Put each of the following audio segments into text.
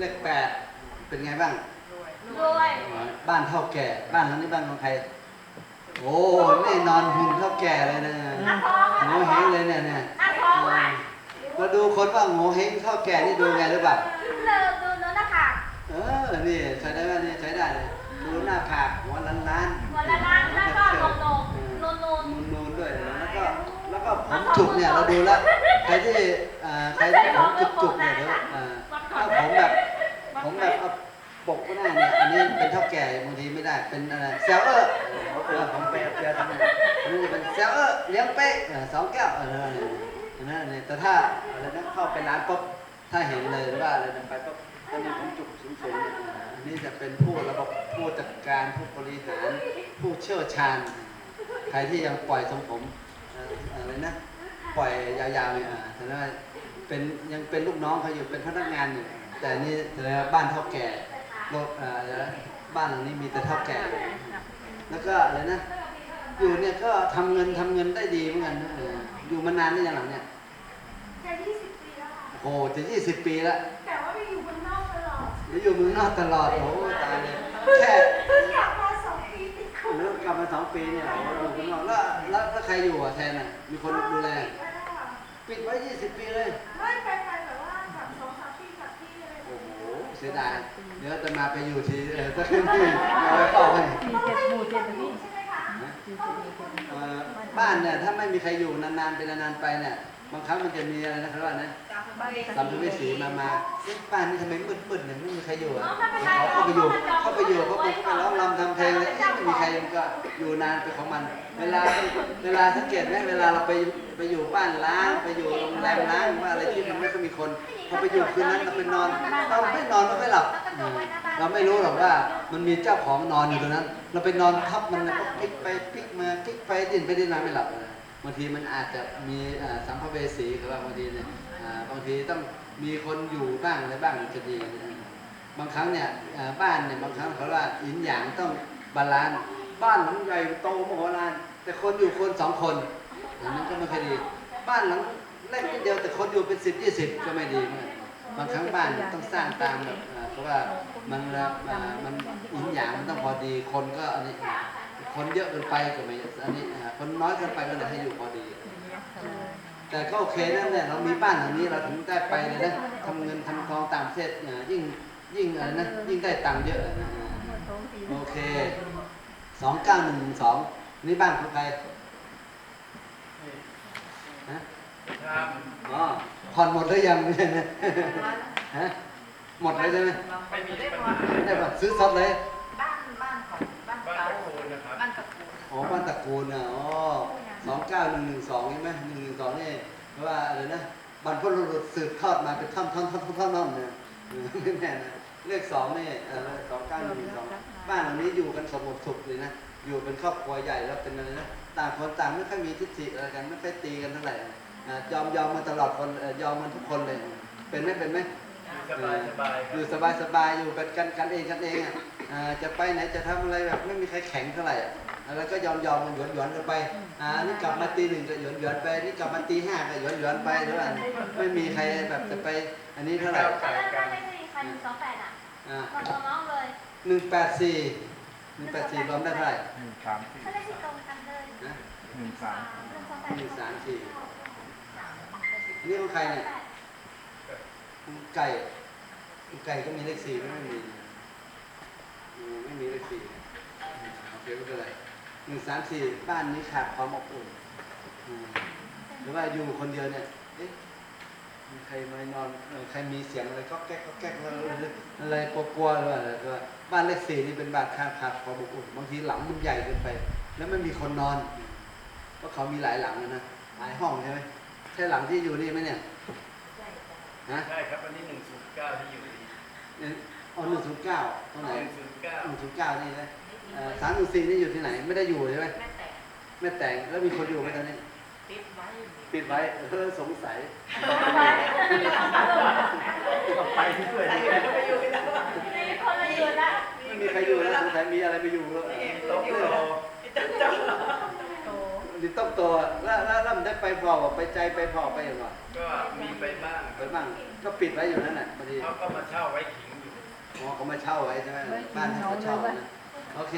เลขแปดเป็นไงบ้าง รวยบ้านเท่าแก่ บ้านหลังนี้บ้านของใคร โอ้นี่นอนหุ่นเท่าแก่เลยนะอาทองค่ะโง่เฮงเลยเนี่ยเนี่ยอาทองค่ะมาดูคนว่าโง่เฮงเท่าแก่นี่ดูไงหรือเปล่าเลิกดูนู้นนะคะเออ นี่ใช้ได้ไหมนี่ใช้ได้เลย ดูหน้าผากหัวล้านล้านๆหัวละล้านแล้วก็นมนมนมนมนูนๆด้วยนะแล้วก็แล้วก็ผมจุกเนี่ยเราดูแล้วใครที่อ่าใครที่ผมจุกจุกๆเนี่ยเดี๋ยวอ่าถ้าผมแบบ ผมแบบเอาปกก็ได้เนี่ยอันนี้เป็นเท่าแก่บางทีไม่ได้เป็นอะไรเซลเออร์เออผมเป็นเปียทำไงอันนี้จะเป็นเซลเออร์เลี้ยงเป๊ะสองแก้วออเห็นไหมเนี่ยแต่ถ้าอะไรนะเข้าไปร้านปุ๊บถ้าเห็นเลยหรือว่าอะไรนะไปปุ๊บถ้ามีผมจุกสูงๆเนี่ยอันนี้จะเป็นผู้ระบบผู้จัดการผู้บริหารผู้เชี่ยวชาญ ใครที่ยังปล่อยทรงผมอะไรนะปล่อยยาวๆเนี่ยแต่ว่าเป็นยังเป็นลูกน้องเขาอยู่เป็นพนักงานอยู่ แต่นี่แต่บ้านเท่าแก่โลกอ่าอะไรนะบ้านหลังนี้มีแต่เท่าแก่ แล้วก็อะไรนะ อยู่เนี่ยก็ทำเงินทำเงินได้ดีเหมือนกันนะเอออยู่มานานหรือยังหลังเนี่ยจะยี่สิบปีแล้วค่ะโอ้โหจะยี่สิบปีแล้ว แต่ว่าไปอยู่บนนอกตลอดหรืออยู่เมืองนอกตลอดโอ้โหตายเลยแค่เพิ่งกลับมาสองปีติดคุกเลิกกลับมาสองปีเนี่ยโอ้โหอยู่เมืองนอกแล้วแล้วแล้วใครอยู่อะแทนอะมีคนดูแลติดไว้แล้วค่ะปิดไว้ยี่สิบปีเลยไม่ไปไป เสียดายเดี๋ยวจะมาไปอยู่ทีเออสักคืนที่เอาไว้เฝ้าให้เพราะว่าอยู่ตรงนี้ใช่ไหมคะเอ่อบ้านเนี่ยถ้าไม่มีใครอยู่นานๆเป็นนานๆไปเนี่ย บางครั้งมันจะมีอะไรนะครับว่านะสัมภเวสีมามาเอ๊ะบ้านนี่ทำไมมืดๆเนี่ยไม่มีใครอยู่อะเขาเข้าไปอยู่เข้าไปอยู่เขาไปเขาไปร้องรำทำเพลงเลยเอ๊ะไม่มีใครมันก็อยู่นานไปของมัน เวลาเวลาสังเกตไหมเวลาเราไปไปอยู่บ้านล้างไปอยู่โรงแรมล้างหรือว่าอะไรที่มันไม่ค่อยมีคนพอไปอยู่คืนนั้นเราไปนอนเราไม่นอนเราไม่หลับอืมเราไม่รู้หรอกว่ามันมีเจ้าของนอนอยู่ตรงนั้น เราไปนอนทับมันแล้วก็พลิกไปพลิกมาพลิกไปดิ้นไปดิ้นมาไม่หลับเลย บางทีมันอาจจะมีอ่าสัมภเวสีหรือว่าบางทีเนี่ยอ่าบางทีต้องมีคนอยู่บ้างอะไรบ้างจะดี บางครั้งเนี่ยบ้านเนี่ยบางครั้งเขาว่าอินหยางต้องบาลานซ์บ้านหลังใหญ่โตมโหฬารแต่คนอยู่คนสองคนอันนั้นก็ไม่ค่อยดี บ้านหลังเล็กนิดเดียวแต่คนอยู่เป็นสิบยี่สิบก็ไม่ดีบางครั้งบ้านต้องสร้างตามแบบอ่าเพราะว่ามันอ่ามันอินหยางมันต้องพอดีคนก็อันนี้ คนเยอะเกินไปก็ไม่อันนี้อ่าคนน้อยเกินไปก็เลยให้อยู่พอดี แต่ก็โอเคนั่นแหละเรามีบ้านหลังนี้เราถึงได้ไปเลยนะทำเงินทำทองต่างประเทศอ่ายิ่งยิ่งอะไรนะยิ่งได้ตังค์เยอะอ่าโอเคสองเก้าหนึ่งสองนี่บ้านของใครฮะครับอ๋อผ่อนหมดหรือยังไม่ใช่นะฮะหมดเลยใช่ไหมไม่มีปัญหาได้ป่ะซื้อสดเลย อ๋อบ้านตระกูลอะอ๋อสองเก้าหนึ่งหนึ่งสองใช่ไหมหนึ่งหนึ่งสองนี่เพราะว่าอะไรนะบรรพบุรุษสืบทอดมาเป็นท่อนท่อนท่อนท่อนท่อนท่อนเนี่ยเออไม่แน่นะเลขสองนี่สองเก้าหนึ่งหนึ่งสองบ้านหลังนี้อยู่กันสงบสุขเลยนะอยู่เป็นครอบครัวใหญ่แล้วเป็นอะไรนะต่างคนต่างไม่ค่อยมีทิฏฐิอะไรกันไม่ค่อยตีกันเท่าไหร่อ่ายอมยอมมาตลอดคนเอ่อยอมมันทุกคนเลย เป็นไหมเป็นไหมสบายสบายคอรับยู่สบายสบายๆอยู่กันกันกันเองกันเองอะอ่าจะไปไหนจะทำอะไรแบบไม่มีใครแข็งเท่าไหร่อะอ แล้วก็ยอมยอมกันหยวนหยวนกันไปอ่านี่กลับมาตีหนึ่งก็หยวนหยวนไปนี่กลับมาตีห้าก็หยวนหยวนไปหรือว่าไม่มีใครแบบจะไป อันนี้เท่าไหร่แล้วบ้านเลขที่ใครหนึ่งสองแปดอะอ่ามาตัวน้องเลยหนึ่งแปดสี่หนึ่งแปดสี่รวมได้เท่าไหร่หนึ่งสามสี่ถ้าเลขที่ตรงกันเลยนะหนึ่งสามหนึ่งสองแปดหนึ่งสามสี่อันนี้ของใครเนี่ยของไก่ของไก่ก็มีเลขสี่ไหมไม่มีอืมไม่มีเลขสี่โอเคไม่เป็นไร หนึ่งสามสี่บ้านนี้ขาดความอบอุ่นอืมหรือว่าอยู่คนเดียวเนี่ยเอ๊ะมีใครมานอนเออใครมีเสียงอะไรก็แก๊กก็แก๊กแล้วอะไรกลัวๆหรือว่าอะไรก็บ้านเลขสี่นี่เป็นบ้านขาดขาดความอบอุ่นบางทีหลังมันใหญ่เกินไป แล้วไม่มีคนนอนเพราะเขามีหลายหลังนะนะหลายห้องใช่ไหมใช่หลังที่อยู่นี่ไหมเนี่ยฮะใช่ครับอันนี้หนึ่งศูนย์เก้าที่อยู่ดีเนี่ยอ๋อหนึ่งศูนย์เก้าตรงไหนหนึ่งศูนย์เก้าหนึ่งศูนย์เก้านี่นะ สามหนึ่งสี่นี่อยู่ที่ไหน ไม่ได้อยู่ใช่ไหมไม่แต่งแล้วมีคนอยู่ไหมตอนนี้ปิดไว้เออสงสัยต้องไปที่ด้วยนี่คนละอยู่นะไม่มีใครอยู่แล้วสงสัยมีอะไรไปอยู่แล้วโต๊ะโตดิต้องตัวแล้วแล้วแล้วมันได้ไปพอไปใจไปพอไปอย่างไรก็มีไปบ้างไปบ้างก็ปิดไว้อยู่นั่นแหละพอดีเขาก็มาเช่าไว้ขิงอยู่อ๋อเขามาเช่าไว้ใช่ไหมบ้านเขาเช่านะ โอเค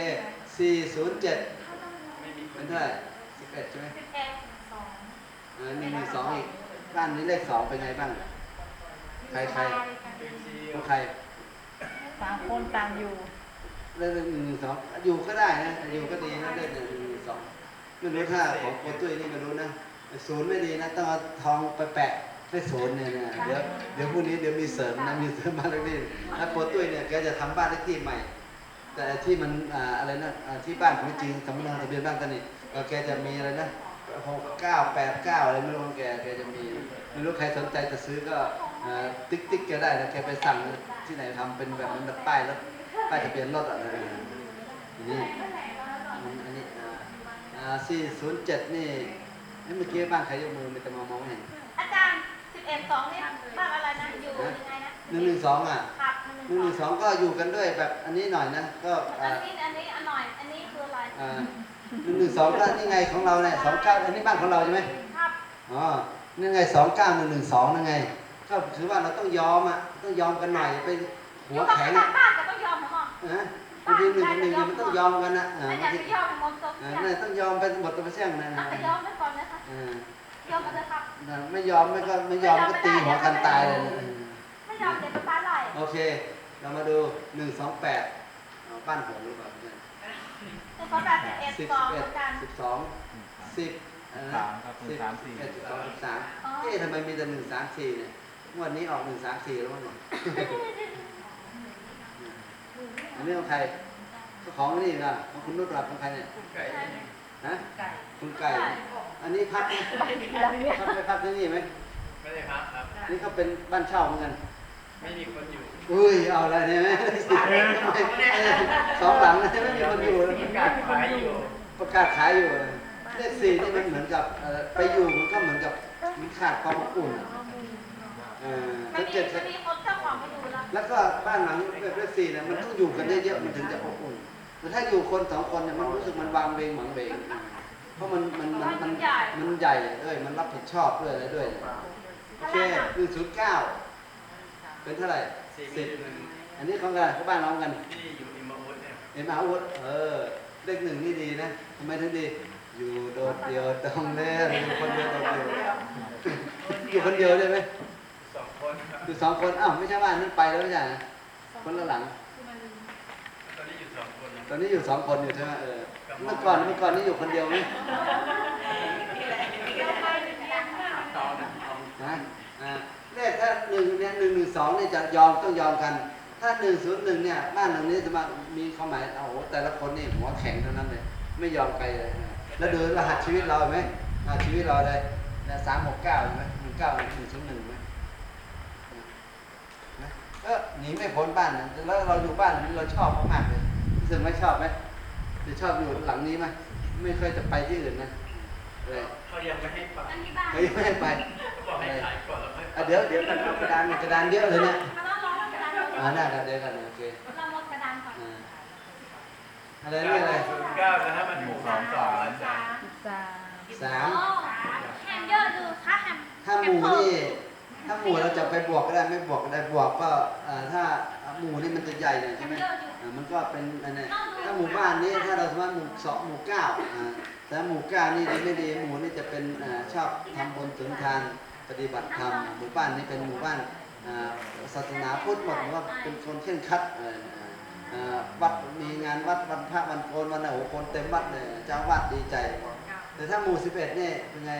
407ไม่มีคเป็นนเท่าไหร่11ใช่ไหมสิบเอ็ดสองอ่าหนึ่งหนึ่งสองอีกบ้านนี้เลขสองเป็นไงบ้าง ใครใครเป็นซีของใครต่างคนต่างอยู่เลขหนึ่งหนึ่งสองอยู่ก็ได้นะ อยู่ก็ดีนะเลขหนึ่งหนึ่งสองไม่รู้ถ้าของโคตุ้ยนี่ไม่รู้นะศูนย์ไม่ดีนะต้องเอาทองไปแปะเลขศูนย์เนี่ยนะเดี๋ยวเดี๋ยวพรุ่งนี้เดี๋ยวมีเสริมนะมีเสริมบ้านเลขที่แล้วโคตุ้ยเนี่ยแกจะทำบ้านเลขที่ใหม่ แต่ที่มันอ่าอะไรนะอ่าที่บ้านของจริงสำนักทะเบียนบ้านตอนนี้ก็แกจะมีอะไรนะหกเก้าแปดเก้าอะไรไม่รู้ของแกแกจะมีไม่รู้ใครสนใจจะซื้อก็อ่าติ๊กติ๊กแกได้นะแกไปสั่งที่ไหนทำเป็นแบบนั้นแบบป้ายรถป้ายทะเบียนรถอะไรอันนี้อันนี้อ่าสี่ศูนย์เจ็ดนี่เอ้เมื่อกี้บ้านใครยกมือมันจะมามองไม่เห็นอาจารย์สิบเอ็ดสองนี่บ้านอะไรนะอยู่ยังไงนะ หนึ่งหนึ่งสองอะครับหนึ่งหนึ่งสองก็อยู่กันด้วยแบบอันนี้หน่อยนะก็อัอ่านนี้อันนี้อันหน่อย อันนี้คืออะไรอ่าหนึ่งหนึ่งสองก็นี่ไงของเราเนี่ยสองเก้าอันนี้บ้านของเราใช่ไหมครับอ๋อนี่ไงสองเก้าหนึ่งหนึ่งสองนั่นไง ก็ถือว่าเราต้องยอมอะต้องยอมกันหน่อยไปอหัวยู่กับแข็งบ้าอะนบ้านก็ต้องยอมเหรอนะบางทีหนึ่งกับหนึ่งเนี่ยมันต้องยอมกันนะอ่าไม่อบายางกทีจะยอมมนต์ตกอ่าอย่างเนี่ยต้องยอมไปหมดตัวเสี่ยงนะอะยอมไปก่อนนะคะอ่ายอมมาเลยครับ ไม่ยอมไม่ก็ไม่ยอมก็ตีหัวกันตายเลยนะ ไม่ยอมเดี๋ยวจะตายไหลโอเค เรามาดูหนึ่งสองแปดบ้านผมหรือเปล่าเนี่ยคือเขาแบบสิบเอ็ดสิบสองเอ็เหดมือนกัน สิบสองสิบอะไรนะสามครับหนึ่งสามสี่เอ็ดสิบสองสิบสามเอ๊ะทำไมมีแต่หนึ่งสามสี่เนี่ยงวดนี้ออกหนึ่งสามสี่แล้วมั้งเนี่ยอันนี้ของใครเจ้าของนี่นะของคุณนุชหลับของใครเนี่ยไก่ฮะคุณไก่ อันนี้พักไหมพักไปพักที่นี่ไหมไม่ได้พักครับ นี่เขาเป็นบ้านเช่าเหมือนกัน ไม่มีคนอยู่อุ้ยเอาอะไรเนี่ยไหมสองหลังนะไม่มีคนอยู่เลยมีการขายอยู่ประกาศขายอยู่เลขสี่นี่มันเหมือนกับเอ่อไปอยู่มันก็เหมือนกับมันขาดความอบอุ่นอะเออไม่สังมีเกตไม่มีคนเจ้าของไม่อยู่แล้วแล้วก็บ้านหลังแบบเลขสี่เนี่ยมันต้องอยู่กันเยอะๆมันถึงจะอบอุ่นแต่ถ้าอยู่คนสองคนเนี่ยมันรู้สึกมันวางเวงหวังเวงเพราะมันมันมันมันมันใหญ่เอ้ยมันรับผิดชอบด้วยอะไรด้วยโอเคหนึ่งศูนย์เก้า เป็นเท่าไหร่สี่สิบหนึ่งอันนี้ของกันเขาบ้านน้องกันที่อยู่อิมมาอุดเนี่ยเอ็มอาวุธเออเลขหนึ่งนี่ดีนะทำไมถึงดี อยู่โดดเดียวต้องเล่นอยู่คนเดียวโดดเดียวอยู่คนเดียวได้ไหมสองคนครับอยู่สองคนอ้าวไม่ใช่ว่านั่นไปแล้วไม่ใช่นะคนละหลังตอนนี้อยู่สองคนนะตอนนี้อยู่สองคนอยู่ใช่ไหมเออเมื่อก่อนเมื่อก่อนนี่อยู่คนเดียวไหม ต่อนะ นะอ่าเลขถ้าหนึ่งเนี่ยหนึ่งหนึ่งสองเนี่ยจะยอมต้องยอมกัน ถ้าหนึ่งศูนย์หนึ่งเนี่ยบ้านหลังนี้จะมามีความหมายโอ้โหแต่ละคนนี่หัวแข็งเท่านั้นเลยไม่ยอมใครเลยนะแล้วดูรหัสชีวิตเราเห็นไหมรหัสชีวิตเราเลยสามหกเก้าเห็นไหมหนึ่งเก้าหนึ่งศูนย์หนึ่งไหมนะเออหนีไม่พ้นบ้านนะแล้วเราอยู่บ้านนี้เราชอบมากๆเลยรู้สึกไหม่ชอบไหมจะชอบอยู่หลังนี้ไหมไม่เคยจะไปที่อื่นนะเลยเขายังไม่ให้ไปอันนี้บ้านเฮ้ยไม่ให้ไป เขาบอกให้ขายก่อนแล้วค่อยอะเดี๋ยวเดี๋ยวกันเอากระดานกระดานเยอะเลยเนี่ยมันต้องร้องกระดานก่อนอ่าได้กันเดี๋ยวกันโอเคเราลดกระดานก่อนอ่าอะไรนี่อะไรศูนย์เก้านะฮะมันถูกสองสามสามสามอ๋อแฮมเยอะดูค่ะแฮมถ้าหมู่นี่ถ้าหมู่เราจะไปบวกก็ได้ไม่บวกก็ได้บวกก็เอ่อถ้าหมู่นี่มันจะใหญ่หน่อยแฮใช่มไหมเยอะอยู่อ่ามันก็เป็นอันนี้ถ้าหมู่บ้านนี้ถ้าเราสมมติหมู่สองหมู่เก้าอ่าแต่หมู่เก้านี่ดีไม่ดีหมู่นี่จะเป็นอ่าชอบทำบุญถึงทาน ปฏิบัติธรรมหมู่บ้านนี้เป็นหมู่บ้านอ่าศาสนาพุทธหมดหรือว่าเป็นคนเคร่งครัดเอ่อเอ่อวัดมีงานวัดวันพระวันโกนวันไหนโอ้โหคนเต็มวัดเลยเจ้าวัดดีใจ แต่ถ้าหมู่สิบเอ็ดนี่เป็นไง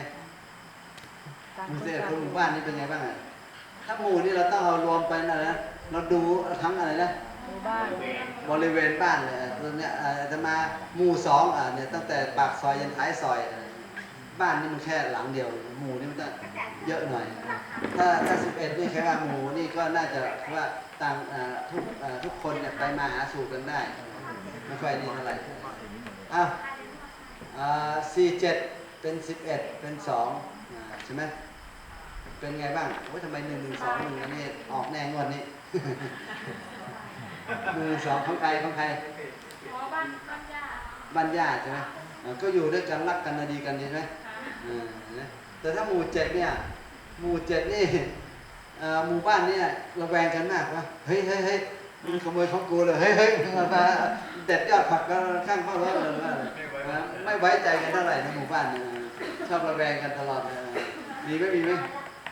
ต่างหมู่คนสิบเอ็ดต่างคนอหยู่มู่บ้านนี่เป็นไงบ้างอะถ้าหมู่นี่เราต้องเอารวมเป็นอะไรนะเราดูทั้งอะไรนะหมู่บ้านบริเวณบ้านเลยอะตรงเนี้ยอ่าจะมาหมู่สองอะเนี่ยตั้งแต่ปากซอยยันท้ายซอยอะ บ้านนี่มันแค่หลังเดียวหมู่นี่มันจะเยอะหน่อย ถ้าถ้าสิบเอ็ดนี่แค่ว่าหมู่นี่ก็น่าจะว่าต่างอ่าทุกอ่าทุกคนเนี่ยไปมาหาสู่กันได้ไม่ค่อยนี่เท่าไหร่อ้าวสี่เจ็ดเป็นสิบเอ็ดเป็นสองอ่าใช่ไหมเป็นไงบ้างโอ้ยทำไมหนึ่งหนึ่งสองหนึ่งอันนี้ออกแน่งวดนี้หนึ่งสองของใครของใครอ๋อบ้านบ้านย่าบ้านญาติใช่ไหมเอ่อก็อยู่ด้วยกันรักกันดีกันดีใช่ไหมเออนะ แต่ถ้าหมู่เจ็ดเนี่ยหมู่เจ็ดนี่เอ่อหมู่บ้านเนี่ยระแวงกันมากว่าเฮ้ยเฮ้ยเฮ้ยมึงขโมยของกูเลยเฮ้ยเฮ้ยมามาเด็ดยอดผักกันข้างเข้ารถเลยว่าเออไม่ไว้ใจกันเท่าไหร่ในหมู่บ้านเนี่ยชอบระแวงกันตลอดเลยมีไหมมีไหม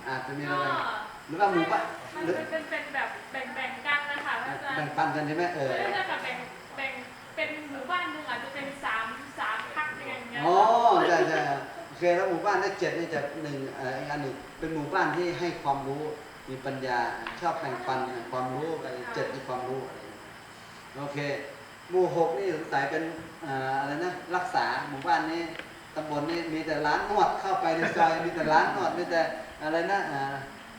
อาจจะมีระแวงหรือว่าหมู่บ้านหรือเป็นเป็นแบบแบ่งๆกันนะคะพระอาจารแบ่งย์ปันกันใช่ไหมเออไม่ใช่แบบแบ่งแบ่งเป็นหมู่บ้านหนึ่งอาจจะเป็นสามสามพักอย่างเงี้ยอ๋อใช่ใช่โอ เคแล้วหมู่บ้านเลขเจ็ดนี่จะหนึ่งอีกอันหนึ่งเป็นหมู่บ้านที่ให้ความรู้มีปัญญาชอบแบ่งปันความรู้อะไรเจ็ดมีความรู้อะไรโอเค หมู่หกนี่สงสัยเป็นอะไรนะรักษาหมู่บ้านนี้ตำบลนี้มีแต่ร้านนวดเข้าไปในซอยมีแต่ร้านนวดมีแต่อะไรนะ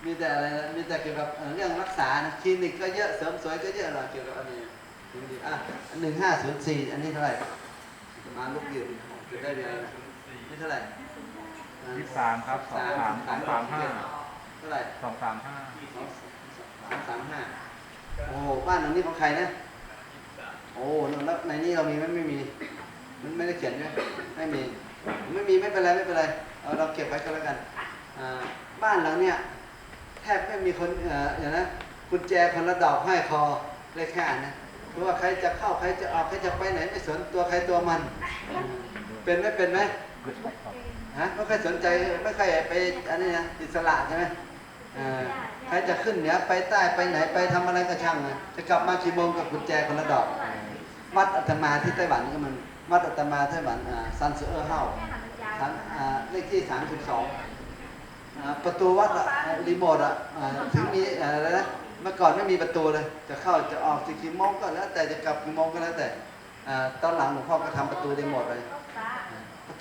มีแต่อะไรมีแต่เกี่ยวกับเรื่องรักษาคลินิกก็เยอะเสริมสวยก็เยอะเราเกี่ยวกับอันนี้ดูดิอะหนึ่งห้าศูนย์สี่อันนี้เท่าไหร่มาลูกยืนจะได้เรียนนี่เท่าไหร่ ยี่สิบสามครับสองสามสองสามห้าเท่าไหร่สองสามห้าสามสามห้าโอ้โหบ้านหลังนี้ของใครนะโอ้แล้วในนี้เรามีไหมไม่มี มันไม่ได้เขียนใช่ไหมไม่มี ไม่มีไม่เป็นไรไม่เป็นไรเอาเราเก็บไว้ก็แล้วกันอ่าบ้านหลังเนี้ยแทบไม่มีคนเอ่ออย่างนะกุญแจคนละดอกห้อยคอเลขห้านะเพราะว่าใครจะเข้าใครจะออกใครจะไปไหนไม่สนตัวใครตัวมัน เป็นไหมเป็นไหม ฮะไม่ค่อยสนใจไม่ค่อยไปอันนี้นะอิสระใช่ไหมเอ่อใครจะขึ้นเหนือไปใต้ไปไหนไปทำอะไรก็ช่างนะจะกลับมากี่โมงกับกุญแจคนละดอกวัดอาตมาที่ไต้หวันก็มันวัดอาตมาไต้หวันอ่าซันเซอร์เฮาสามอ่าเลขที่สามสิบสองประตูวัดอะรีโมทอะอ่าถึงมีอะไรนะเมื่อก่อนไม่มีประตูเลย จะเข้าจะออกสิกี่โมงก็แล้วแต่จะกลับกี่โมงก็แล้วแต่อ่าตอนหลังหลวงพ่อก็ทำประตูรีโมทเลยประ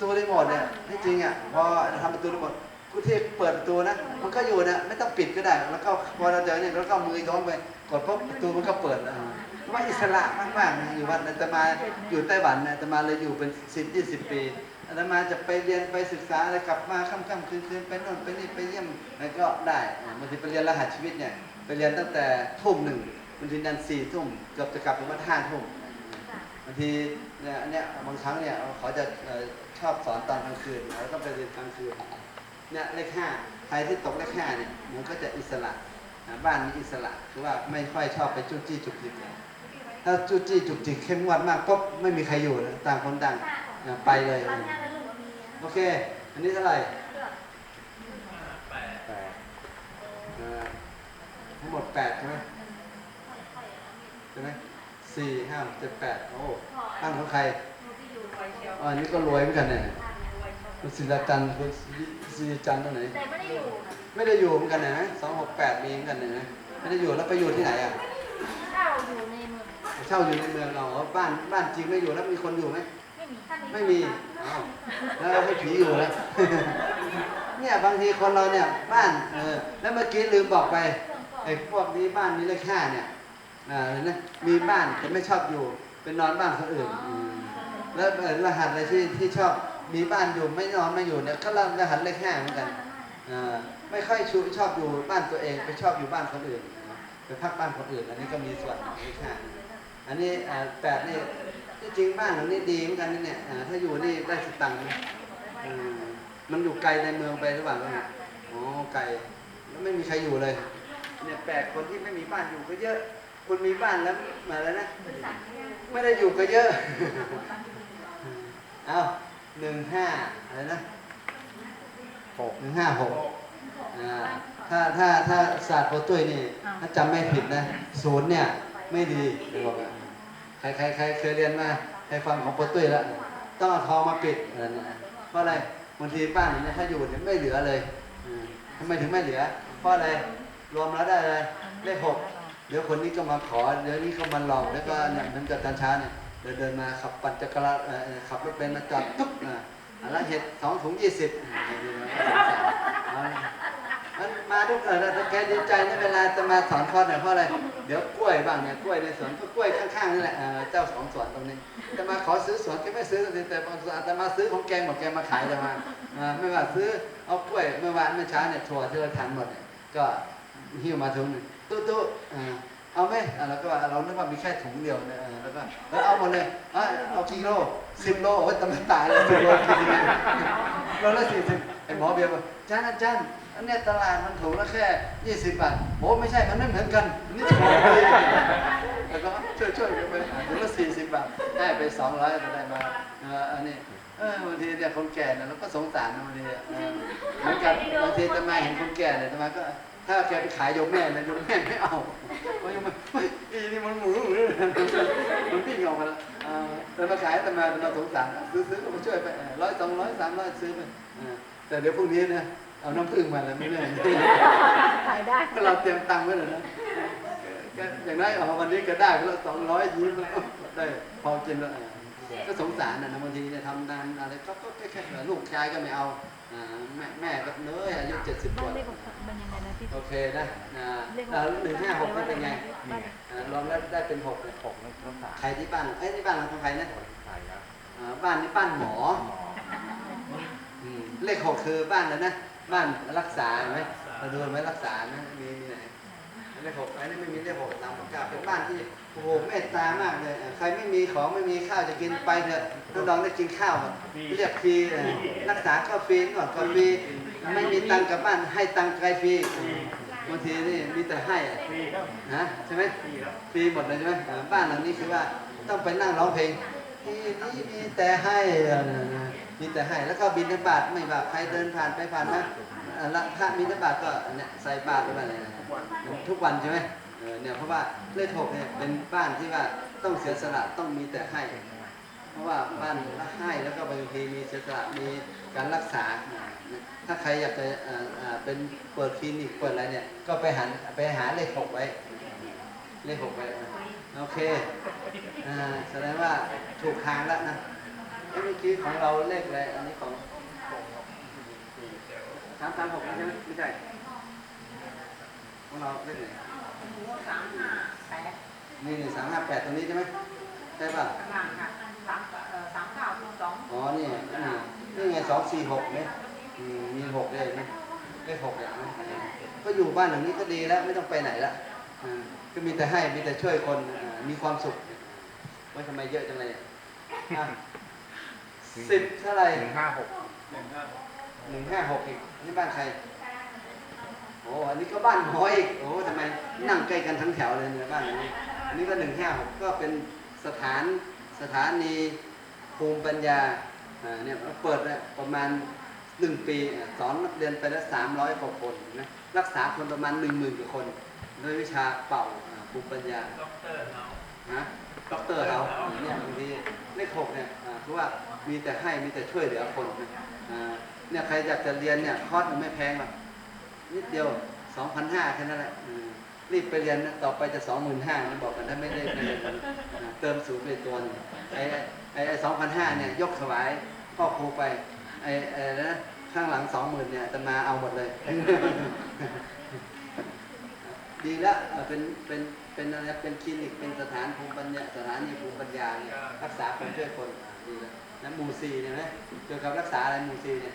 ตูรีโมทเนี่ยที่จริงอะพอทำประตูรีโมทกูที่เปิดประตูนะมันก็อยู่นะไม่ต้องปิดก็ได้ แล้วก็พอเราเจอเนี่ยเราก็มือย้อนไปกดปุ๊บประตูมันก็เปิดอะว่าอิสระมากๆนะอยู่วัดอาตมาอยู่ไต้หวันนะอาตมาเลยอยู่เป็นสิบยี่สิบปีอาตมาจะไปเรียนไปศึกษาอะไรกลับมาค่ำๆคืนๆไปน่นไปนี่ไปเยี่ยมอะไรก็ได้บางทีไปเรียนรหัสชีวิตเนี่ยไปเรียนตั้งแต่ทุ่มหนึ่งบางทียันสี่ทุ่มเกือบจะกลับถึงวัดห้าทุ่มางทีเนี่ยอันเนี้ยบางครั้งเนี่ยเขาจะเอ่อชอบสอนตอนกลางคืนเราต้องไปเรียนกลางคืนเนี่ยเลขห้าใครที่ตกเลขห้าเนี่ยมันก็จะอิสระอ่าบ้านนี้อิสระคือว่าไม่ค่อยชอบไปจู้จี้จุกจิกเลยถ้าจู้จี้จุกจิกเข้มงวดมากปุ๊บไม่มีใครอยู่นะต่างคนต่างอ่าไปเลยบ้านย่าแล้วลูกมีโอเค อันนี้เท่าไหร่เลือกแปดเอ่อทั้งหมดแปดใช่ไหมใช่ไหม สี่ห้าหกเจ็ดแปดโอ้บ้านของใครอ๋ออันนี้ก็รวยเหมือนกันเนี่ยคุณศิลาจันทร์คุณศิลาจันทร์ตรงไหนแต่ไม่ได้อยู่นะไม่ได้อยู่เหมือนกันนะสองหกแปดมีเหมือนกันนะไม่ได้อยู่แล้วไปอยู่ที่ไหนอะเช่าอยู่ในเมืองเช่าอยู่ในเมืองเราอ๋อบ้านบ้านจริงไม่อยู่แล้วมีคนอยู่ไหมไม่มีท่านไม่มีอ้าวแล้วเราให้ผีอยู่แล้วเนี่ยบางทีคนเราเนี่ยบ้านเออแล้วเมื่อกี้ลืมบอกไปไอ้พวกนี้บ้านมีเลขห้าเนี่ย อ่าเห็นไหมมีบ้านแต่ไม่ชอบอยู่เป็นนอนบ้านคนอื่นอืมแล้วเอ่อรหัสอะไรที่ที่ชอบมีบ้านอยู่ไม่นอนไม่อยู่เนี่ยก็รหัสเลขห้าเหมือนกันอ่าไม่ค่อยชูชอบอยู่บ้านตัวเองไปชอบอยู่บ้านคนอื่นไปพักบ้านคนอื่น อันนี้ก็มีส่วนของเลขห้าอันนี้อ่าแปดนี่ที่จริงบ้านหลังนี้ดีเหมือนกันนะเนี่ยอ่าถ้าอยู่นี่ได้สตังค์นะอืมมันอยู่ไกลในเมืองไปหรือเปล่าเนี่ยอ๋อไกลแล้วไม่มีใครอยู่เลยเนี่ยแปลกคนที่ไม่มีบ้านอยู่ก็เยอะ คนมีบ้านแล้วมาแล้วนะ ไม่ได้อยู่ก็เยอะ เอาหนึ่งห้าอะไรนะหกหนึ่งห้าหกอ่าถ้าถ้าถ้าศาสตร์โปรตุ้ยนี่ถ้าจำไม่ผิดนะศูนย์เนี่ย ไม่ดีเดี๋ยวบอกอะใครใครใครเคยเรียนมาใครฟังของโปรตุ้ยแล้วต้องเอาทองมาปิดอะไรเนี่ยเพราะอะไรบางทีบ้านเนี่ยถ้าอยู่เนี่ยไม่เหลือเลยอืมทำไมถึงไม่เหลือ เพราะอะไรรวมแล้วได้เลยเลขหก เดี๋ยวคนนี้ก็มาขอ เดี๋ยวนี้ก็มาหลอกแล้วก็เนี่ยมือนกับตอนเช้าเนี่ยเดินเดินมาขับปั่นจักรยานขับรถเบนมาจอดตุ๊บอ่าอันละเห็ดสองถุงยี่สิบมันมาทุกเออแต่แกดีใจในเวลาจะมาสอนคอร์สเนี่ยเพราะอะไร เดี๋ยวกล้วยบ้างเนี่ยกล้วยในสวนกล้วยข้างๆนี่แหละเจ้าของสวนตรงนี้จะมาขอซื้อสวนแกไม่ซื้อแต่บางสวนอาจจะมาซื้อของแกหมดแกมาขายจะมาอ่าไม่ว่าซื้อเอากล้วยเมื่อวานเมื่อเช้าเนี่ยถั่วที่เราทานหมดเนี่ยก็หิ้วมาถุงหนึ่ง ตู้ตู้อ่าเอาไหมอ่าแล้วก็เรานึกว่ามีแค่ถุงเดียวเนี่ยแล้วก็แล้วเอาหมดเลยอะเอากี่โลสิบโลโอ้ยตำตายเลยสิบโลกินยังไงโลละสี่สิบไอ้หมอเบียร์บอกอาจารย์อาจารย์อันเนี้ยตลาดมันถุงละแค่ยี่สิบบาทโอ้ไม่ใช่มันไม่เหมือนกันนี่ถุงลยแล้วก็ช่วยช่วยๆกันไปถึงละสี่สิบบาทได้ไปสองร้อยได้มาอออันนี้เออบางทีเนี่ยคนแก่เนี่ยเราก็สงสารนะบางทีเหมือนกับบางทีจะมาเห็นคนแก่เนี่ยจะมาก็ ถ้าแกไปขายโยมแม่เนี่ยโยมแม่ไม่เอาเพราะโยมแม่เฮ้ยอีนี่มันหมูหรือมันวิ่งออกมาแล้วเออแต่มาขายแต่มาแต่มาสงสารซื้อซื้อก็มาช่วยไปร้อยสองร้อยสามร้อยซื้อไปเออแต่เดี๋ยวพรุ่งนี้เนี่ยเอาน้ำผึ้งมาแล้วไม่เล่นขายได้ก็เราเตรียมตังค์ไว้เลยนะก็อย่างน้อยเอาวันนี้ก็ได้ก็สองร้อยยิ้มแล้วได้พอกินแล้วก็สงสารนะบางทีเนี่ยทำงานอะไรก็ก็แค่ลูกชายก็ไม่เอาอ่า แม่แม่ก็เน้ยอายุเจ็ดสิบกบ้านว่าเลขมันยังไงนะพี่ โอเคนะอ่าเลขแล้วหนึ่งห้าหกนี่เป็นไงบ้านอ่ารวมแล้วได้เป็นหกเลยหกนั่นต้องสามใครที่บ้านเอ้ยนี่บ้านของใครนะใส่ครับอ่าบ้านนี่บ้านหมอหมออืมเลขหกคือบ้านแล้วนะ บ้านรักษาเห็นไหมเราดูไหมรักษานะมีมีไหน เลขหกอันนี้ไม่มีเลขหกตามประกาศเป็นบ้านที่โอ้โหเมตตามากเลยอะใครไม่มีของไม่มีข้าวจะกินไปเถอะน้องๆได้กินข้าวอะเรียกฟรีเออรักษาก็ฟรีก่อนก็ฟรีไม่มีตังค์กลับบ้านให้ตังค์ไกลฟรีบางทีนี่มีแต่ให้อะฟรีครับฮะใช่ไหมฟรีครับฟรีหมดเลยใช่ไหมอ่าบ้านหลังนี้คือว่าต้องไปนั่งร้องเพลงที่นี่มีแต่ให้อะนะมีแต่ให้แล้วก็บินทบาทไม่ว่าใครเดินผ่านไปผ่านมาอ่าละพระบินทบาทก็เนี่ยใส่บาตรไปบ้านเลยนะทุก วันทุกวันใช่ไหมเออเนี่ยเพราะว่าเลขหกเนี่ยเป็นบ้านที่ว่าต้องเสียสละต้องมีแต่ให้ เพราะว่าบ้านให้แล้วก็บางทีมีเสียสละมีการรักษา ถ้าใครอยากจะเป็นเปิดคลินิกเปิดอะไรเนี่ยก็ไปหันไปหาเลขหกไว้ เลขหกไปอะโอเคแสดงว่าถูกทางแล้วนะเอ้ยเมื่อกี้ของเราเลขอะไรอันนี้ของสามสามหกใช่ไหมไม่ใช่ ของเราเลขไหนสามห้าแปดนี่นี่สามห้าแปดตรงนี้ใช่ไหมใช่ป่ะข้างล่างค่ะสามเอ่อสามเก้าสองอ๋อนี่นี่นี่ไงสองสี่หกเนี่ยอืมมีหกเลยนะเลขหกอย่างนะก็อยู่บ้านหลังนี้ก็ดีแล้วไม่ต้องไปไหนละอ่าก็มีแต่ให้มีแต่ช่วยคนอ่ามีความสุขว่าทำไมเยอะจังเลยอะสิบเท่าไหร่หนึ่งห้าหกหนึ่งห้าหนึ่งห้าหกอีกนี่บ้านใครโอ้อันนี้ก็บ้านหมออีกโอ้ทำไมนั่งใกล้กันทั้งแถวเลยเนี่ยบ้านหลังนี้ อันนี้ก็หนึ่งห้าหกก็เป็นสถานสถานีภูมิปัญญาอ่าเนี่ยเปิดเนี่ยประมาณหนึ่งปีอะสอนนักเรียนไปแล้วสามร้อยกว่าคนนะรักษาคนประมาณหนึ่งหมื่นกว่าคนด้วยวิชาเป่าอ่าภูมิปัญญาด็อกเตอร์เรานะด็อกเตอร์เขาเนี่ยบางทีเลขหกเนี่ยอ่าคือว่ามีแต่ให้มีแต่ช่วยเหลือคนนะอ่าเนี่ยใครอยากจะเรียนเนี่ยคอร์สมันไม่แพงหรอก นิดเดียว2,500แค่นั้นแหละรีบไปเรียนนะต่อไปจะ25,000นะบอกกันถ้าไม่ได้ไปเรียนเติมศูนย์ไปตัวนึงไอ้ไอ้ไอ้2,500เนี่ยยกถวายพ่อครูไปไอ้ไอ้นะข้างหลัง20,000เนี่ยจะมาเอาหมดเลย ดีแล้วเป็นเป็นเป็นอะไรเป็นคลินิกเป็นสถานภูมิปัญญาสถานีภูมิปัญญาเนี่ยรักษาคนช่วยคนดีแล้วแล้วหมูซีเนี่ยนะเกี่ยวกับรักษาอะไรหมูซีเนี่ย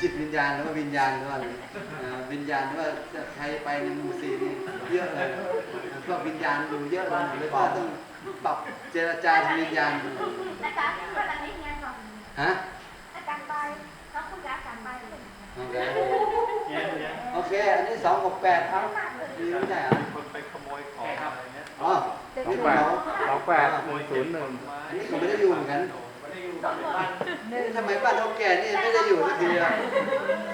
จิตวิญญาณหรือว่าวิญญาณหรือว่าอะไรอ่าวิญญาณหรือว่าจะใครไปในหมูซีนี่เยอะเลยพวกวิญญาณอยู่เยอะเลยเลยว่าต้องปรับเจรจาทางวิญญาณอาจารย์ว่าอันนี้เงี้ยก่อนฮะอาจารย์ไปน้องคุณอาจารย์ไปเลยโอเคเนี่ยเนี่ยโอเค อันนี้สองหกแปดครับมีไม่ใช่เหรอคนไปขโมยของอะไรเงี้ยอ๋อสองแปดสองแปดหนึ่งศูนย์หนึ่งอันนี้ผมไม่ได้อยู่เหมือนกันไม่ได้อยู่บ้า นบ้านทำไมบ้านเท่าแก่นี่ไม่ได้อยู่สักทีอะ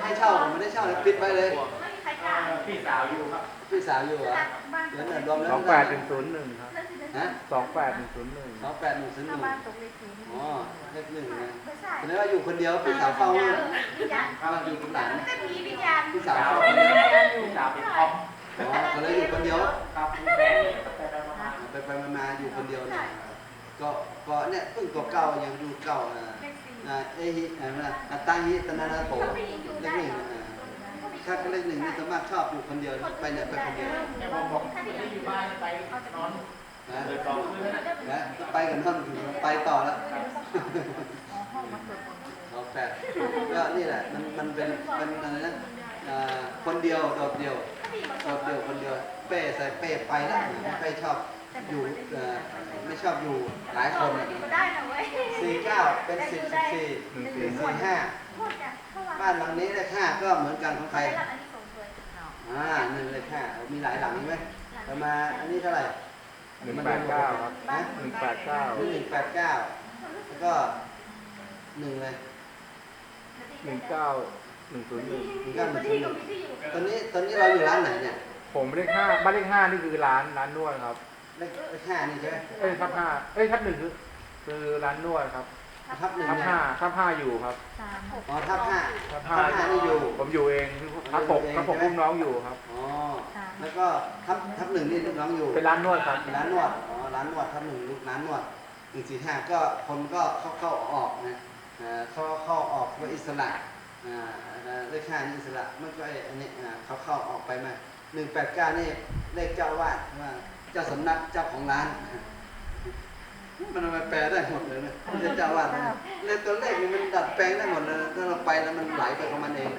ให้เช่าผมไม่ได้เช่าเลยปิดไปเลยไม่มีใครกล้าพี่สาวอยู่ครับพี่สาวอยู่เหรอบ้านเดี๋ยวหน่อยรวมแล้วสองแปดหนึ่งศูนย์หนึ่งครับฮะสองแปดหนึ่งศูนย์หนึ่งสองแปดหนึ่งศูนย์หถ้านึ่งบ้านตกเลขสี่อ๋อเลขหนึ่งนะไม่ใช่แสดงว่าอยู่คนเดียวพี่สาวเฝ้าลูกวิญญาณบ้านอยู่กับหลานไม่ได้ผีวิญญาณพี่สาวสาวเฝ้าคนเดียวพี่สาวเป็นทอมอ๋อเขาเลยอยู่คนเดียวครับคุณแบงค์ไปไปมาไปไปมามาอยู่คนเดียวเนี่ย ก็ก็เนี่ยเพิ่งตัวเก่ายังอยู่เก่าอะอ่าเอฮิอ่านะอัตตาฮิตนานาโถเลขหนึ่งอ่าถ้าเลขหนึ่งนี่สามารถชอบอยู่คนเดียวไปไหนไปคนเดียวเนี่ยผมบอกไม่ได้อยู่บ้านไปนอนนะเลยสองคืนนะไปกันท่านไปต่อแล้วห้องมาตรวจสองแปดก็นี่แหละมันมันเป็นเป็นอะไรนะอ่าคนเดียวโดดเดียวโดดเดียวคนเดียวเป้ใส่เป้ไปแล้วไม่ค่อยชอบอยู่เอ่อ ไม่ชอบอยู่หลายคนอะได้นะเว้ยสี่เก้าเป็นสิบสิบสี่หนึ่งสี่สี่สี่ห้าพูดกันเท่าไหร่บ้านหลังนี้เลขห้าก็เหมือนกันของใครได้รับอันนี้ส่งเลยอ่าหนึ่งเลขห้ามีหลายหลังใช่ไหมประมาณอันนี้เท่าไหร่หนึ่งแปดเก้าครับนะหนึ่งแปดเก้าหนึ่งแปดเก้าแล้วก็หนึ่งเลยหนึ่งเก้าหนึ่งศูนย์หนึ่งหนึ่งเก้าหนึ่งศูที่นย์อหนึ่ยู่งที่อยู่ตอนนี้ตอนนี้เราอยู่ร้านไหนเนี่ย ผมเลขห้าบ้านเลขห้านี่คือร้านร้านนวดครับ เลขเลขห้านี่ใช่ไหมเอ้ยทับห้าเอ้ยทับหนึ่งคือคือร้านนวดครับทับหนึ่งทับเนี่ยห้าทับห้าอยู่ครับสามหกอ๋อทับห้า ทับทัห้าบห้านี่อยู่ผมอยู่เองทับหกทับหกลูกน้องอยู่ครับ อ๋อ แล้วก็ทับทับหนึ่งนี่ลูกน้องอยู่ เป็นร้านนวดครับ ร้านนวด อ๋อ ร้านนวดทับหนึ่งลูกร้านนวดหนึ่งสี่ห้าก็คนก็เข้าเข้าออกนะอ่าเข้าเข้าออกว่าอิสระอ่าเลขห้านี่อิสระไม่ก็ไอ้อันนี้อ่าเขาเข้าออกไปมาหนึ่งแปดเก้านี่เลขเจ้าอาวาดว่า เจ้าสำนักเจ้าของร้าน มันเอามาแปลได้หมดเลยนะไม่ใช่เจ้าอาวาดนะเลขตัวเลขนี่มันดัดแปลงได้หมดเลยถ้าเราไปแล้วมันไหลไปของมันเอง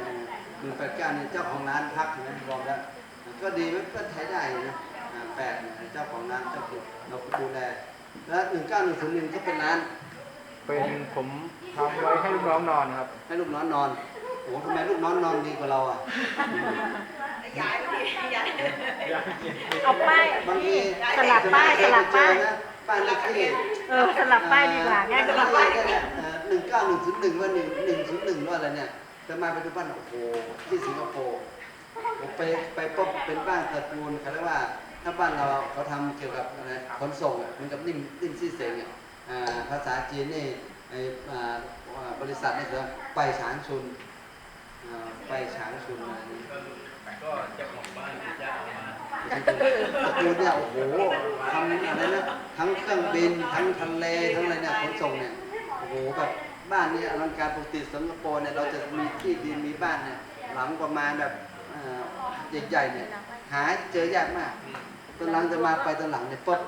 หนึ่งแปดเก้านี่เจ้าของร้านพักนะบอกแล้วก็ดีมันก็ใช้ได้นะอ่าแปดเนี่ยเจ้าของร้านเจ้าคือเราดูแลแล้วหนึ่งเก้าหนึ่งศูนย์หนึ่งก็เป็นร้าน เป็นผมทำไว้ให้ลูกน้องนอนครับ ให้ลูกน้องนอน โอ้โหทำไมลูกน้องนอนดีกว่าเราอะเอาป้ายบางทีสลับป้ายสลับป้ายนะป้ายเลขที่เออสลับป้ายดีกว่าง่ายสลับป้ายหนึ่งเก้าหนึ่งศูนย์หนึ่งว่าหนึ่งหนึ่งศูนย์หนึ่งว่าอะไรเนี่ยจะมาไปดูบ้านโอ้โหที่สิงคโปร์ผมไปไปปุ๊บเป็นบ้านตระกูลเขาเรียกว่าถ้าบ้านเราเขาทำเกี่ยวกับอะไรขนส่งอะเหมือนกับนิ่มนิ่มซี่เสงอะอ่าภาษาจีนนี่ไออ่าอ่าบริษัทนี่คือไปฉางชุนอ่า ไปฉางชุนอะไรนี่ก็เจ้าของบ้านที่จะเอามาตระกูลเนี่ยโอ้โหทำอะไรนะทั้งเครื่องบินทั้งทะเลทั้งอะไรเนี่ยขนส่งเนี่ยโอ้โหแบบบ้านเนี่ยอลังการปกติสิงคโปร์เนี่ยเราจะมีที่ดินมีบ้านเนี่ยหลังประมาณแบบอ่ใหญ่ๆเนี่ยหาเจอยากมากตอนหลังจะมาไปตอนหลังเนี่ยปุ๊บ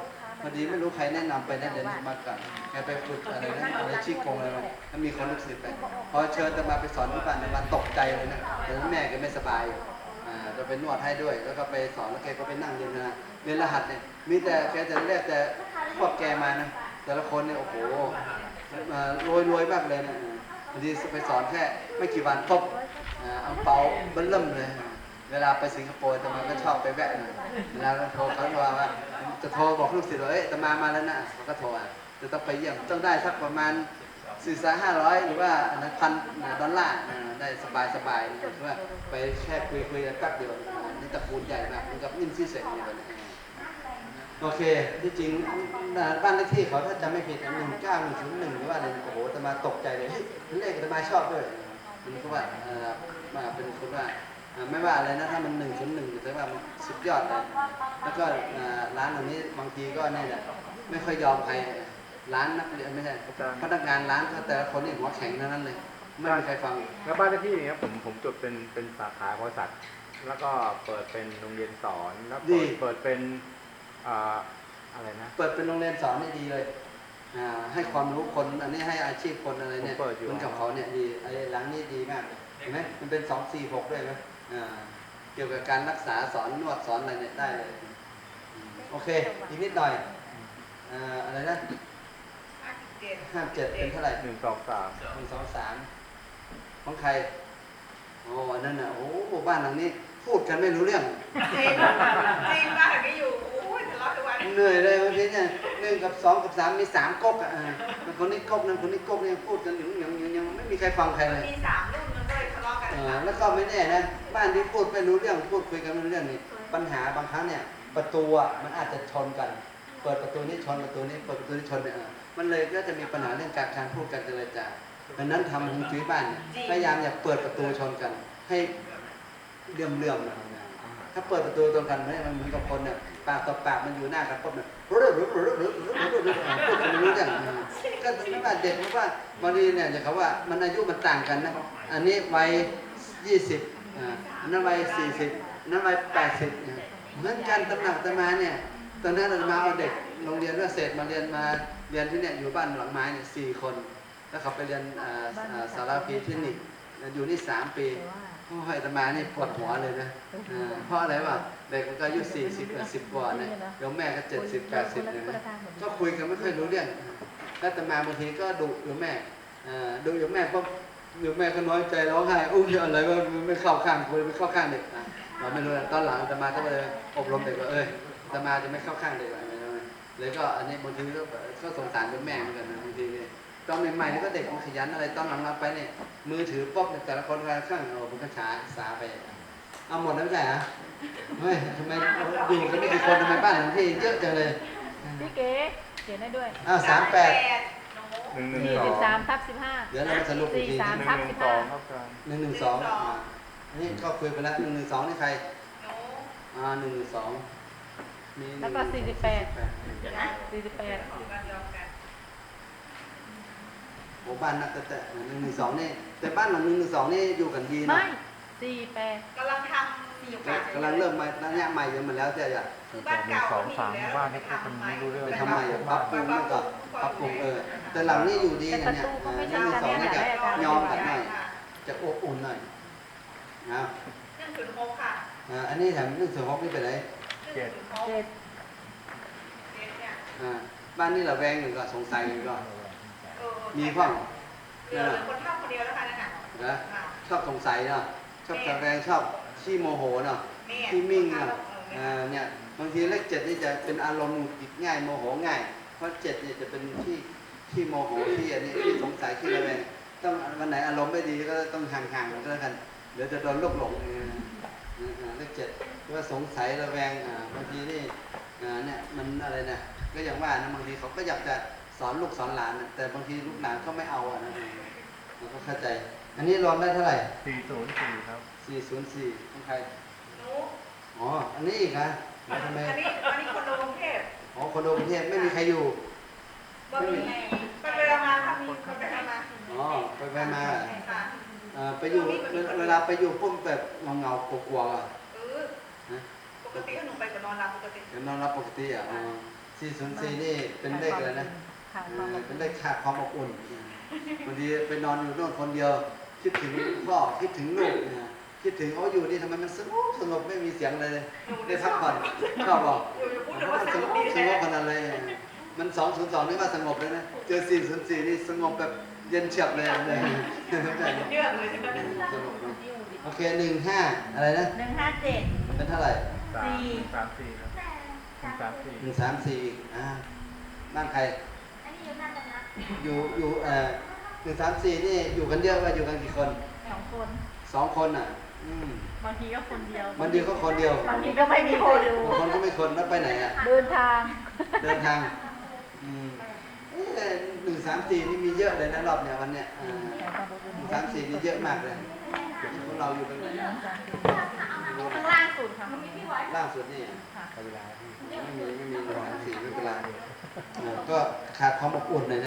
อดีไม่รู้ใครแนะนำไปนั่นเดี๋ยวมาก่อนแกไปฝึกอะไรนะอะไรชี้โกงอะไรมาแล้วมีคนลูกศิษย์ไปพอเชิญจะมาไปสอนที่บ้านจะมาตกใจเลยนะแต่แม่แกไม่สบายอ่าจะไปนวดให้ด้วย แล้วก็ไปสอนแล้วแกก็ไปนั่งเรียนนะเรียนรหัสเนี่ยมีแต่แกจะเรียกแต่พวกแกมานะแต่ละคนเนี่ยโอ้โหรวยรวยๆมากเลยนะบางทีไปสอนแค่ไม่กี่วันปุ๊บอ่าเอาเปาเบิ้ลเริ่มเลย วลาไปสิงคโปร์ตมาก็ชอบไปแวะหน่อยเวลาเราโทรเขาจะว่าว่าจะโทรบอกลูกศิษย์ว่าเอ้ยตมามาแล้วนะเขาก็โทรอะจะต้องไปเยี่ยมต้องได้สักประมาณสี่สาห้าร้อยหรือว่าพันดอลลาร์ได้สบายสบายหรือว่าไปแค่คุยคุยกันแป๊บเดียวนี่ตระกูลใหญ่มากเหมือนกับนิ่มซี่เสงเลยนะโอเค ที่จริงบ้านเลขที่เขาถ้าจำไม่ผิดหนึ่งเก้าหนึ่งศูนย์หนึ่งหรือว่าอะไรโอ้โหตมาตกใจเลยเฮ้ยเลขตมาชอบด้วยมันก็ว่าเออมาเป็นคนว่า ไม่ว่าอะไรนะถ้ามันหนึ่งศูนย์หนึ่งถือว่ามันสุดยอดเลยแล้วก็อ่าร้านเหล่านี้บางทีก็นี่แหละไม่ค่อยยอมใครร้านนักเรียนไม่ใช่อาจารย์พนักงานร้านก็แต่ละคนนี่หัวแข็งทั้งนั้นเลยไม่มีใครฟังแล้วบ้านเลขที่นี้ผมผมจดเป็นเป็นสาขาบริษัทแล้วก็เปิดเป็นโรงเรียนสอนแล้วดีเปิดเปิดเป็นอ่าอะไรนะเปิดเป็นโรงเรียนสอนนี่ดีเลยอ่าให้ความรู้คนอันนี้ให้อาชีพคนอะไรเนี่ยผมเปิดอยู่เหมือนกับเขาเนี่ยดีไอ้ร้านนี้ดีมากเห็นไหมมันเป็นสองสี่หกด้วยไหมอ่า เกี่ยวกับการรักษาสอนนวดสอนอะไรเนี่ยได้เลยอืมโอเค อีกนิดหน่อยออ่าอะไรนะห้าสิบเจ็ดห้าเจ็ดเป็นเท่าไหร่หนึ่งสองสามหนึ่งสองสามของใครโอ้อันนั้นน่ะโอ้โหบ้านหลังนี้ พูดกันไม่รู้เรื่องจริงจริงบ้านไม่อยู่โอ้ยทะเลาะทุกวันเหนื่อยเลยบางทีเนี่ยหนึ่งกับสองกับสามมีสามก๊กอะอ่าคนนี้ก๊กนั้นคนนี้ก๊กเนี่ยพูดกันอยู่ยังยังยังไม่มีใครฟังใครเลยมีสามรุ่นมันก็เลยทะเลาะกันเออ แล้วก็ไม่แน่นะบ้านที่พูดไม่รู้เรื่องพูดคุยกันไม่รู้เรื่องนี่ปัญหาบางครั้งเนี่ยประตูอะมันอาจจะชนกัน เปิดประตูนี้ชนประตูนี้เปิดประตูนี้ชนเนี่ยเออมันเลยก็จะมีปัญหาเรื่องการการพูดกันเจรจาดังนั้นทำฮวงจุ้ยบ้านเนี่ยพยายามอย่าเปิดประตูชนกัน ให้เลื่อมเลื่อมๆนะถ้าเปิดประตูตรงกันเนี่ยมันเหมือนกับคนเนี่ยปากต่อปากมันอยู่หน้ากันปุ๊บเนี่ยรู้รู้รู้รู้รู้รู้รู้รู้พูดกันไม่รู้เรื่องเออก็ไม่ว่าเด็กไม่ว่าบางทีเนี่ยจะเขาว่ามันอายุมันต่างกันนะอันนี้วัย ยี่สิบอ่าอันนั้นวัยสี่สิบนั้นวัยแปดสิบเหมือนกันตำหนักตำมาเนี่ยตอนนั้นเรามาเอาเด็กโรงเรียนเกษตรมาเรียนมาเรียนที่เนี่ยอยู่บ้านหลังไม้เนี่ยสี่คน แล้วเขาไปเรียนสารพีเที่นี่อยู่นี่สามปีโอ้ยอาตมานี่ปวดหัวเลยนะเพราะอะไรวะเด็กมันก็อายุสี่สิบสิบกว่าเนี่ยเดี๋ยวแม่ก็เจ็ดสิบแปดสิบเลยนะก็คุยกันไม่ค่อยรู้เรื่องแล้วตมาบางทีก็ดุอยู่แม่อ่าดุอยู่แม่ ก็อยู่แม่ก็น้อยใจร้องไห้อุ้ยอะไรว่าไม่เข้าข้างคุยไม่เข้าข้างเด็กอะเราไม่รู้นะตอนหลังอาตมาก็เลยอบรมเด็กว่าเอ้ยอาตมาจะไม่เข้าข้างเด็กอะไรเลยก็อันนี้บางทีก็ก็สงสารเป็นแม่เหมือนกันนะบางทีเนี่ยตอนใหม่ๆนี่ก็เด็กมันขยันอะไรตอนหลังๆไปเนี่ยมือถือป๊อบเนี่ยแต่ละคนแต่ละข้างโอ้มันก็ช้าสาไปเอาหมดแล้วใช่เหรอเฮ้ยทำไมอยู่กันไม่กี่คนทำไมบ้านหลังที่เยอะจังเลยพี่เก๋เขียนได้ด้วยอ้าวสามแปด หนูหนึ่งหนึ่งสี่สอสิงบสามทับสิบห้าเดี๋ยวเรามาสรุปอีกทีสี่สามหนึ่งทับหนึ่สิงบสอห้างครับอาจารย์หนึ่งหนึ่งสองอ่าอันนี้ก็คุยไปแล้วหนึ่งหนึ่งสองนี่ใครหนูอ่าหนึ่งหนึ่งสองมีแล้วก็สี่สิบแปดสี่สิบแปดของกันยอมกันโอ้บ้านนักแต่แต่หนึ่งหนึ่งสองนี่แต่บ้านหลังหนึ่งหนึ่งสองนี่อยู่กันดีเนาะไม่สี่แปดกำลังทำสี่กำลังเริ่มมาระยะใหม่กันมาแล้วแต่อย่า คือบ้านเก่าสองสามบ้านที่พูดกันไม่รู้เรื่องไปทำใหม่ปรับปรุงแล้วก็ปรับปรุงเออแต่หลังนี้อยู่ดีนะเนี่ยเออไม่หใช่นึ่งสองนี่จะยอมกันหน่อยจะอบอุ่นหน่อยนะหนึ่งถึงหกค่ะอ่าอันนี้แถมหนึ่งสองฮอกนี่ไปไหนหนึ่งถึงหกเจ็ดเจ็ดอ่าบ้านนี่เราแวงอยู่ก็สงสัยอยู่ก็เออมีพ่อเหลือคนเท่าคนเดียวแล้วกันนั่นน่ะนะชอบสงสัยเนาะชอบระแวงชอบขี้โมโหเนาะแม่ที่มิ่งเนาะ เนาะอ่าเนี่ยบางทีเลขเจ็ดนี่จะเป็นอารมณ์หงุดหงิดง่ายโมโหง่าย เพราะเจ็ดเนี่ยจะเป็นที่ที่โมโหที่อันนี้ที่สงสัยที่ระแวงต้องวันไหนอารมณ์ไม่ดีก็ต้องห่างๆกันก็แล้วกันเดี๋ยวจะโดนลูกหลงเอออ่าเลขเจ็ดหรือว่าสงสัยระแวงอ่าบางทีนี่อ่าเนี่ยมันอะไรนะก็อย่างว่านะบางทีเขาก็อยากจะสอนลูกสอนหลานนะแต่บางทีลูกหลานก็ไม่เอาอะนะเออเราก็เข้าใจ อันนี้รวมได้เท่าไหร่สี่ศูนย์สี่ครับ 404ของใครหนู อ๋อ อันนี้อีกนะแล้วทำไมอันนี้อันนี้คนโดกรุงเทพอ๋อคอนโดกรุงเทพไม่มีใครอยู่ บ่มีไงไปเวลามาทำมีคนไปทำมาอ๋อ ไปไปมาเหรอค่ะเอ่อไปอยู่เวลาเวลาไปอยู่ปุ๊บแบบเงาเงาๆกลัวๆอะเออนะปกติก็หนูไปกับนอนหลับปกติ เดี๋ยวนอนรับปกติอะอ๋อ404นี่เป็นเลขอะไรนะขาดเอความออบเป็อุ่นนเลขขาดความอบอุ่นอืมบางทีไปนอนอยู่โน่นคนเดียว คิดถึงพ่อคิดถึงลูกเนี่ย คิดถึงเขาอยู่นี่ทำไมมันสงบสงบไม่มีเสียงอะไรเลยได้พักผ่อนชอบบอกอยู่อยู่พูดถึงมัว่านสสนุงกบดีสงบขนาดเลย มันสองศูนย์สองนี่ว่าสงบเลยนะเจอสี่ศูนย์สี่นี่สงบแบบเย็นเฉียบเลยเลยเยอะเลยใช่ไหมสงบนะโอเคหนึ่งห้าอะไรนะหนึ่งห้าเจ็ดเป็นเท่าไหร่สามสี่สามสี่ครับหนึ่งสามสี่หนึ่งสามสี่อีกอ่าบ้านใครอันนี้อยู่หน้าตำนักอยู่อยู่เอ่อหนึ่งสามสี่นี่อยู่กันเยอะว่าอยู่กันกี่คนสองคนสองคนอะอืม บางทีก็คนเดียว มันดีก็คนเดียวบางทีก็ไม่มีคนดู บางคนก็ไม่คนแล้วไปไหนอะ เดินทาง เดินทางอืมเอ๊ะหนึ่งสามสี่นี่มีเยอะเลยนะรอบเนี้ยวันเนี้ยอ่าหนึ่งสามสี่นี่เยอะมากเลยพวกเราอยู่ตรงไหนข้างล่างสุดค่ะล่างสุดนี่เวลาที่ไม่มีไม่มีหนึ่งสามสี่ไม่เป็นไรเออก็ขาดความอบอุ่นหน่อยนะ